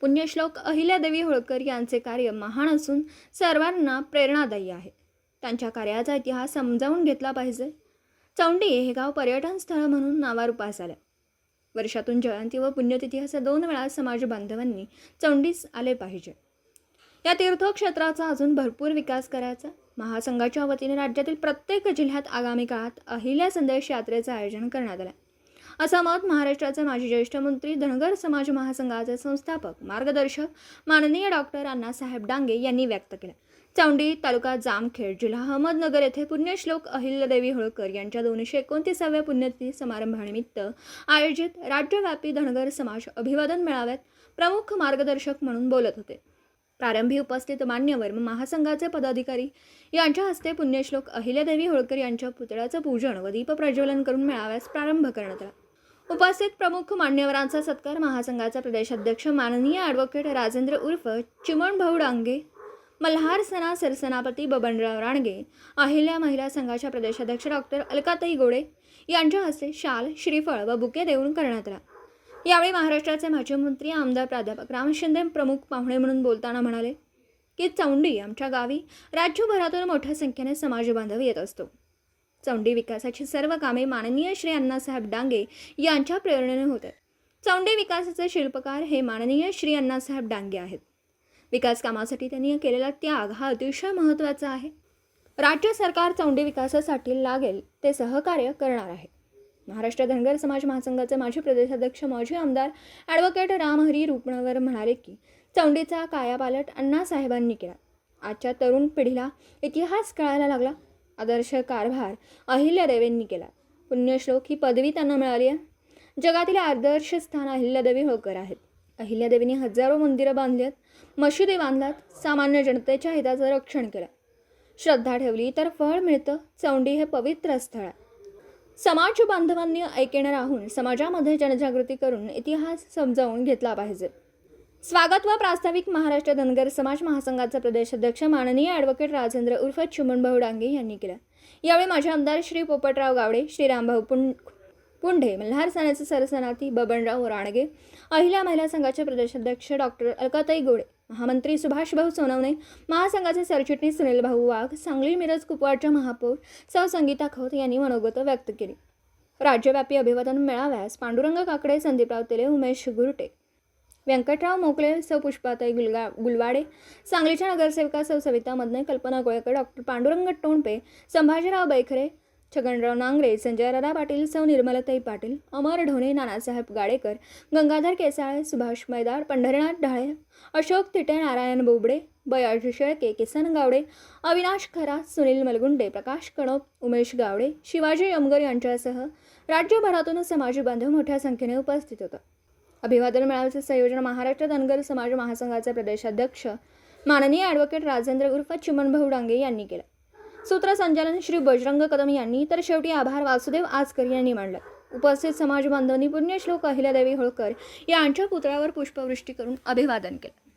पुण्यश्लोक अहिल्यादेवी होळकर यांचे कार्य महान असून सर्वांना प्रेरणादायी आहे. त्यांच्या कार्याचा इतिहास समजावून घेतला पाहिजे. चौंडी हे गाव पर्यटन स्थळ म्हणून नावारूपास आलं. वर्षातून जयंती व पुण्यतिथी असे दोन वेळा समाज बांधवांनी चौंडीस आले पाहिजे. या तीर्थक्षेत्राचा अजून भरपूर विकास करायचा. महासंघाच्या वतीने राज्यातील प्रत्येक जिल्ह्यात आगामी काळात अहिल्या संदेश यात्रेचं आयोजन करण्यात आलं. असं मत महाराष्ट्राचे माजी ज्येष्ठ मंत्री धनगर समाज महासंघाचे संस्थापक मार्गदर्शक माननीय डॉक्टर अण्णासाहेब डांगे यांनी व्यक्त केलं. चौंडी तालुका जामखेड जिल्हा अहमदनगर येथे पुण्यश्लोक अहिल्यादेवी होळकर यांच्या दोनशे एकोणतीसाव्या पुण्यतिथी समारंभानिमित्त आयोजित राज्यव्यापी धनगर समाज अभिवादन मेळाव्यात प्रमुख मार्गदर्शक म्हणून बोलत होते. प्रारंभी उपस्थित मान्यवर व महासंघाचे पदाधिकारी यांच्या हस्ते पुण्यश्लोक अहिल्यादेवी होळकर यांच्या पुतळ्याचं पूजन व दीपप्रज्वलन करून मेळाव्यास प्रारंभ करण्यात आला. उपस्थित प्रमुख मान्यवरांचा सत्कार महासंघाचा प्रदेशाध्यक्ष माननीय ॲडव्होकेट राजेंद्र उर्फ चिमणभाऊ डांगे मल्हार सना सरसेनापती बबनराव राणगे अहिल्या महिला संघाच्या प्रदेशाध्यक्ष डॉक्टर अलकाताई गोडे यांच्या हस्ते शाल श्रीफळ व बुके देऊन करण्यात आला. यावेळी महाराष्ट्राचे माजी मंत्री आमदार प्राध्यापक राम शिंदे प्रमुख पाहुणे म्हणून बोलताना म्हणाले की चौंडी आमच्या गावी राज्यभरातून मोठ्या संख्येने समाजबांधव येत असतो. चौंडी विकासाची सर्व कामे माननीय श्री अण्णासाहेब डांगे यांच्या प्रेरणेने होत आहेत चौंडे विकासाचे शिल्पकार हे माननीय श्री अण्णासाहेब डांगे आहेत. विकास कामासाठी त्यांनी केलेला त्याग हा अतिशय महत्त्वाचा आहे. राज्य सरकार चौंडी विकासासाठी लागेल ते सहकार्य करणार आहे. महाराष्ट्र धनगर समाज महासंघाचे माजी प्रदेशाध्यक्ष माजी आमदार ॲडव्होकेट रामहरी रुपणवर म्हणाले की चौंडीचा कायापालट अण्णासाहेबांनी केला. आजच्या तरुण पिढीला इतिहास कळायला लागला. आदर्श कारभार अहिल्यादेवींनी केला. पुण्यश्लोक ही पदवी त्यांना मिळाली आहे. जगातील आदर्श स्थान अहिल्यादेवी होळकर आहेत. अहिल्यादेवींनी हजारो मंदिरं बांधली आहेत. मशिदी बांधल्यात. सामान्य जनतेच्या हिताचं रक्षण केलं. श्रद्धा ठेवली तर फळ मिळतं. चौंडी हे पवित्र स्थळ आहे. समाज बांधवांनी ऐकणे राहून समाजामध्ये जनजागृती करून इतिहास समजावून घेतला पाहिजे. स्वागत व प्रास्ताविक महाराष्ट्र धनगर समाज महासंघाचे प्रदेशाध्यक्ष माननीय ॲडव्होकेट राजेंद्र उर्फ चिमणभाऊ डांगे यांनी केलं. यावेळी माझे आमदार श्री पोपटराव गावडे श्री रामभाऊ पुं पुंढे मल्हार सेनेचे सरसेनाती बबनराव राणगे अहिल्या महिला संघाचे प्रदेशाध्यक्ष डॉक्टर अलकाताई गोडे महामंत्री सुभाषभाऊ सोनवणे महासंघाचे सरचिटणीस सुनील भाऊ वाघ सांगली मिरज कुपवाडच्या महापौर सौ संगीता खोत यांनी मनोगत व्यक्त केली. राज्यव्यापी अभिवादन मेळाव्यास पांडुरंग काकडे संदीपराव तेले उमेश गुरुटे व्यंकटराव मोकळे सौ पुष्पाताई गुलगा गुलवाडे सांगलीच्या नगरसेविका सौ सविता मदने कल्पना गोळेकर डॉक्टर पांडुरंग टोणपे संभाजीराव बैखरे छगनराव नांगरे संजय राधा पाटील सौ निर्मलताई पाटील अमर ढोणे नानासाहेब गाडेकर गंगाधर केसाळे सुभाष मैदार पंढरीनाथ ढाळे अशोक तिटे नारायण बोबडे बयाजी शेळके किसन गावडे अविनाश खरा सुनील मलगुंडे प्रकाश कणप उमेश गावडे शिवाजी यमगर यांच्यासह राज्यभरातून समाजबांधव मोठ्या संख्येने उपस्थित होतं. अभिवादन मेळाव्याचे संयोजन महाराष्ट्र धनगर समाज महासंघाचे प्रदेशाध्यक्ष माननीय ॲडव्होकेट राजेंद्र उर्फ चिमनभाऊ डांगे यांनी केलं. सूत्रसंचालन श्री बजरंग कदम यांनी तर शेवटी आभार वासुदेव आजकर यांनी मांडलं. उपस्थित समाज बांधवांनी पुण्यश्लोक अहिल्यादेवी होळकर यांच्या पुतळ्यावर पुष्पवृष्टी करून अभिवादन केलं.